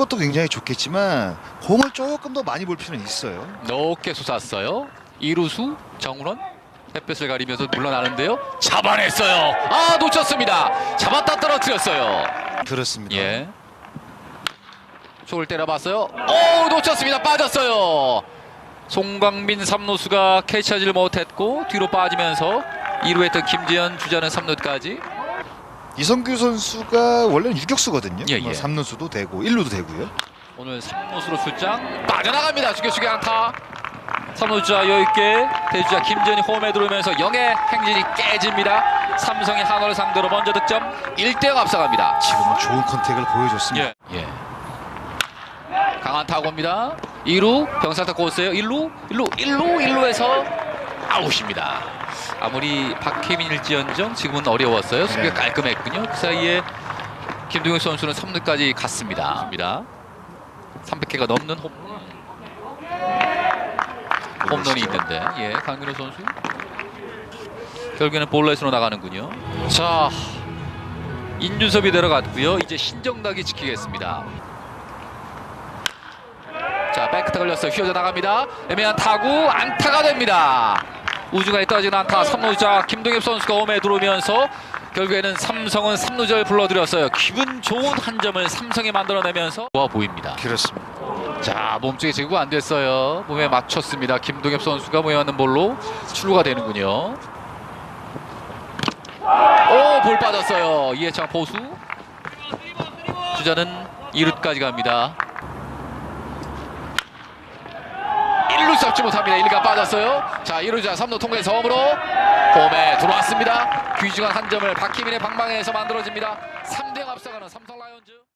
것도 굉장히 좋겠지만 공을 조금 더 많이 볼 필요는 있어요. 높게 솟았어요. 이루수 정훈원 햇볕을 가리면서 물러나는데요. 잡아냈어요. 아 놓쳤습니다. 잡았다 떨어뜨렸어요. 그렇습니다. 예. 초를 때려봤어요. 오 놓쳤습니다. 빠졌어요. 송광민 3루수가 캐치하지를 못했고 뒤로 빠지면서 2루 했던 김지현 주자는 3루까지 이성규 선수가 원래는 유격수거든요. 예, 뭐 예. 3루수도 되고 1루도 되고요. 오늘 3루수로 출장 빠져나갑니다. 주교수의 안타. 3루주자 여유있게 대주자 김지현이 홈에 들어오면서 영의 행진이 깨집니다. 삼성이 한화를 상대로 먼저 득점 1대0 앞서갑니다. 지금은 좋은 컨택을 보여줬습니다. 예. 예. 강한 타구입니다. 2루 병사타 코스예요. 1루 1루 1루 1루에서 아웃입니다. 아무리 박혜민일지언정 지금은 어려웠어요. 수비가 네. 깔끔했군요. 그 사이에 김동혁 선수는 3루까지 갔습니다. 300개가 넘는 홈, 홈런이 있는데 예 강민호 선수 결국에는 볼넷으로 나가는군요. 자 인준섭이 들어갔고요. 이제 신정락이 지키겠습니다. 자 백크타 걸렸어요. 휘어져 나갑니다. 애매한 타구 안타가 됩니다. 우중간에 떨어지는 안타 3루자 김동엽 선수가 홈에 들어오면서 결국에는 삼성은 3루자를 불러들였어요. 기분 좋은 한 점을 삼성이 만들어내면서 좋아 보입니다. 그렇습니다. 자 몸쪽에 제구가 안 됐어요. 몸에 맞췄습니다. 김동엽 선수가 모여하는 볼로 출루가 되는군요. 오 볼 빠졌어요. 이해창 포수 주자는 2루까지 갑니다. 1루 잡지 못합니다. 1루가 빠졌어요. 자 1루자 3루 통과해서 홈으로 홈에 들어왔습니다. 귀중한 한 점을 박희민의 방망이에서 만들어집니다. 3대0 앞서가는 삼성 라이온즈.